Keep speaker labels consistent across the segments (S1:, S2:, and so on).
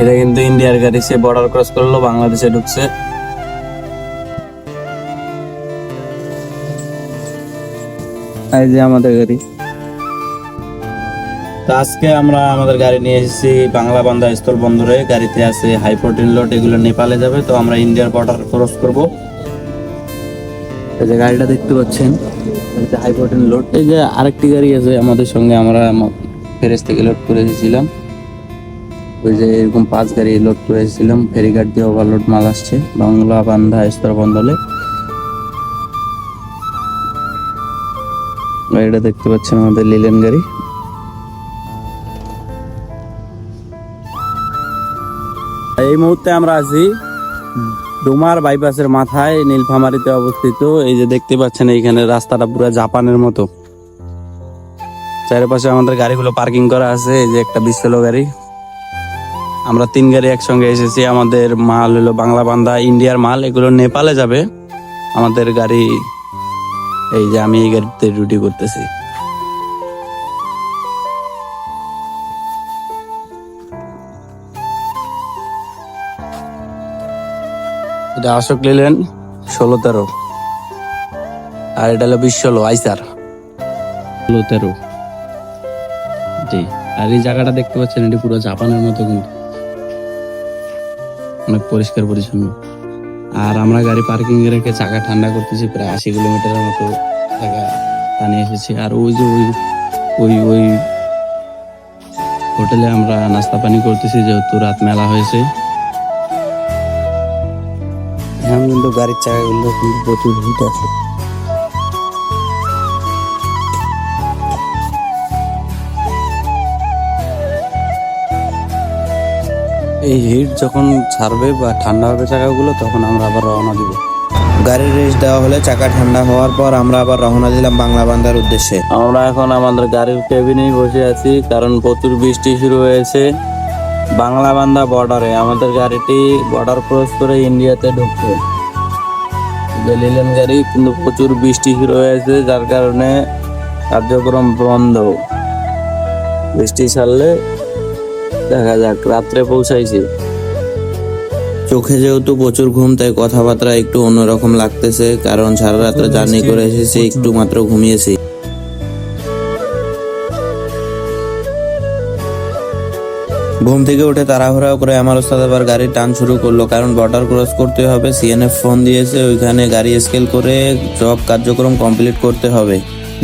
S1: এটা কিন্তু ইন্ডিয়ার গাড়ি সে বর্ডার ক্রস করল বাংলাদেশে ঢুকছে। এই যে আমাদের গাড়ি। তো আজকে আমরা আমাদের গাড়ি নিয়ে এসেছি বাংলা বান্দা স্থল বন্দরে। গাড়িতে আছে হাই প্রোটিন লোড এগুলো নেপালে যাবে তো আমরা ইন্ডিয়ার বর্ডার ক্রস করব। এই যে গাড়িটা দেখতে পাচ্ছেন হাই প্রোটিন লোড। এই যে আরেকটি গাড়ি আছে আমাদের সঙ্গে আমরা ফেরেস থেকে লোড করে এসেছিলাম ওই যে এরকম পাঁচ গাড়ি লোড করে এসেছিলাম ফেরিঘাট দিয়ে ওভারলোড মাল আসছে, বাংলা বান্ধা স্তর বন্দলে। গাড়িটা দেখতে পাচ্ছেন আমাদের লিলেন গাড়ি। এই মুহূর্তে আমরা আছি ডোমার বাইপাসের মাথায়, নীলফামারিতে অবস্থিত। এই যে দেখতে পাচ্ছেন এইখানে রাস্তাটা পুরো জাপানের মতো। চারিপাশে আমাদের গাড়িগুলো পার্কিং করা আছে, এই যে একটা বিশালো গাড়ি। আমরা তিন গাড়ি একসঙ্গে এসেছি, আমাদের মাল হলো বাংলা বান্দা, ইন্ডিয়ার মাল, এগুলো নেপালে যাবে। আমাদের গাড়ি, এই যে আমি এই গাড়িতে ডিউটি করতেছি। এটা অশোক লিলেন ষোলো তেরো। আর এটা হলো বিশ ষোলো, আইসার। ষোলো তেরো। জি, আর এই জায়গাটা দেখতে পাচ্ছেন, এটি পুরো জাপানের মতো কিন্তু। অনেক পরিষ্কার পরিচ্ছন্ন। আর আমরা গাড়ি পার্কিং এ রেখে চাকা ঠান্ডা করতেছি, প্রায় আশি কিলোমিটারের মতো জায়গা টানিয়ে এসেছি। আর ওই যে ওই ওই ওই হোটেলে আমরা নাস্তা পানি করতেছি, যেহেতু রাত মেলা হয়েছে। এখন কিন্তু গাড়ির চাকাগুলো প্রচুর হিট আছে। এই হিট যখন ছাড়বে বা ঠান্ডা হবে চাকাগুলো তখন আমরা আবার রওনা দিব।
S2: গাড়ির রেস্ট দেওয়া হলে চাকা ঠান্ডা হওয়ার পর আমরা আবার রওনা দিলাম বাংলা বান্দার উদ্দেশ্যে।
S1: আমরা এখন আমাদের গাড়ির কেবিনেই বসে আছি কারণ প্রচুর বৃষ্টি শুরু হয়েছে বাংলা বান্দা বর্ডারে আমাদের গাড়িটি বর্ডার ক্রস করে ইন্ডিয়াতে ঢুকছে। যে গাড়ি কিন্তু প্রচুর বৃষ্টি শুরু হয়েছে যার কারণে কার্যক্রম বন্ধ। বৃষ্টি ছাড়লে দেখা যাক রাত্রে পৌঁছাইছি।
S2: চোখে যেহেতু প্রচুর ঘুম তাই কথাবার্তা একটু অন্যরকম লাগতেছে কারণ সারা রাত্রে জার্নি করে এসেছি একটু মাত্র ঘুমিয়েছি। ঘুম থেকে উঠে তাড়াহুড়া করে আমার ওস্তাদ আবার গাড়ির টান শুরু করল কারণ বর্ডার ক্রস করতে হবে সিএনএফ ফোন দিয়েছে ওইখানে গাড়ি স্কেল করে সব কার্যক্রম কমপ্লিট করতে হবে।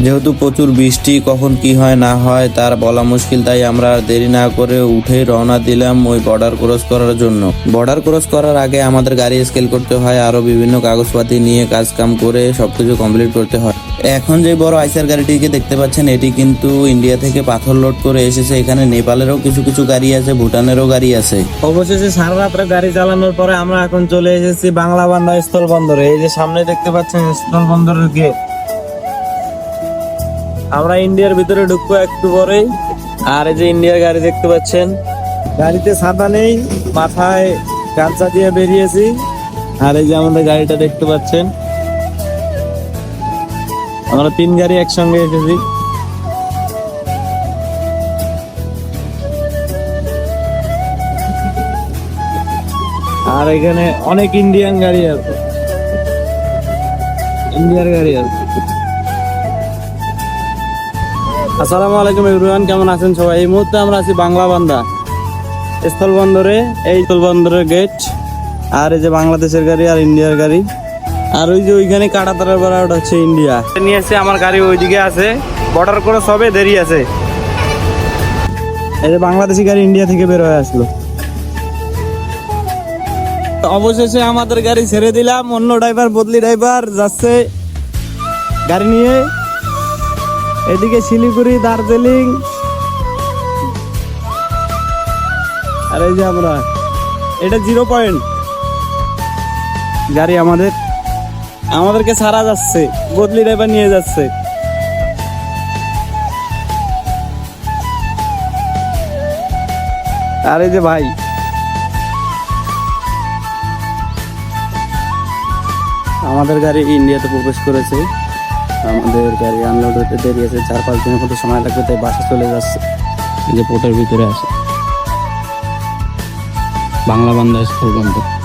S2: যেহেতু প্রচুর বৃষ্টি, কখন কি হয় না হয় তার বলা মুশকিল, তাই আমরা আর দেরি না করে উঠে রওনা দিলাম ওই বর্ডার ক্রস করার জন্য। বর্ডার ক্রস করার আগে আমাদের গাড়ি স্কেল করতে হয়, আরও বিভিন্ন কাগজপাতি নিয়ে কাজ কাম করে সবকিছু কমপ্লিট করতে হয়। এখন যে বড় আইসার গাড়িটিকে দেখতে পাচ্ছেন, এটি কিন্তু ইন্ডিয়া থেকে পাথর লোড করে এসেছে। এখানে নেপালেরও কিছু কিছু গাড়ি আছে, ভুটানেরও গাড়ি আছে।
S1: অবশেষে সারা রাত্রে গাড়ি চালানোর পরে আমরা এখন চলে এসেছি বাংলা বান্দা স্থল বন্দরে এই যে সামনে দেখতে পাচ্ছেন স্থল বন্দরের গেট আমরা ইন্ডিয়ার ভিতরে ঢুকবো একটু পরেই। আর এই যে ইন্ডিয়ার গাড়ি দেখতে পাচ্ছেন, গাড়িতে ছাতা নেই, মাথায় গামছা দিয়ে বেরিয়েছি। আর এই যে আমাদের গাড়িটা দেখতে পাচ্ছেন, আমরা তিন গাড়ি একসঙ্গে এসেছি। আর এখানে অনেক ইন্ডিয়ান গাড়ি আছে। ইন্ডিয়ার গাড়ি আছে। আসসালামু আলাইকুম এভরিওয়ান, কেমন আছেন সবাই? এই মুহূর্তে আমরা আছি বাংলা বান্দা। স্থল বন্দরে এই স্থল বন্দরের গেট আর এই যে বাংলাদেশের গাড়ি আর ইন্ডিয়ার গাড়ি। আর ওই যে ওইখানে কাটাতারের বেড়া ওটা হচ্ছে ইন্ডিয়া। নিয়ে এসে আমার গাড়ি ওইদিকে আছে। বর্ডার করে সবে দেরি আছে। এই যে বাংলাদেশি গাড়ি ইন্ডিয়া থেকে বের হয়ে আসলো। অবশেষে আমাদের গাড়ি ছেড়ে দিলাম। অন্য ড্রাইভার বদলি ড্রাইভার যাচ্ছে। গাড়ি নিয়ে এদিকে শিলিগুড়ি, দার্জিলিং। আর এই যে আমরা, এটা জিরো পয়েন্ট গাড়ি আমাদের, আমাদেরকে ছাড়া যাচ্ছে, বদলি ড্রাইভার নিয়ে যাচ্ছে। আরে যে ভাই, আমাদের গাড়ি ইন্ডিয়াতে প্রবেশ করেছে। আমাদের গাড়ি আনলোড হতে দেরি আছে, চার পাঁচ দিনের মতো সময় লাগবে, তাই বাসে চলে যাচ্ছে। যে পোর্টের ভিতরে আছে। বাংলা বান্ধা স্থল বন্দর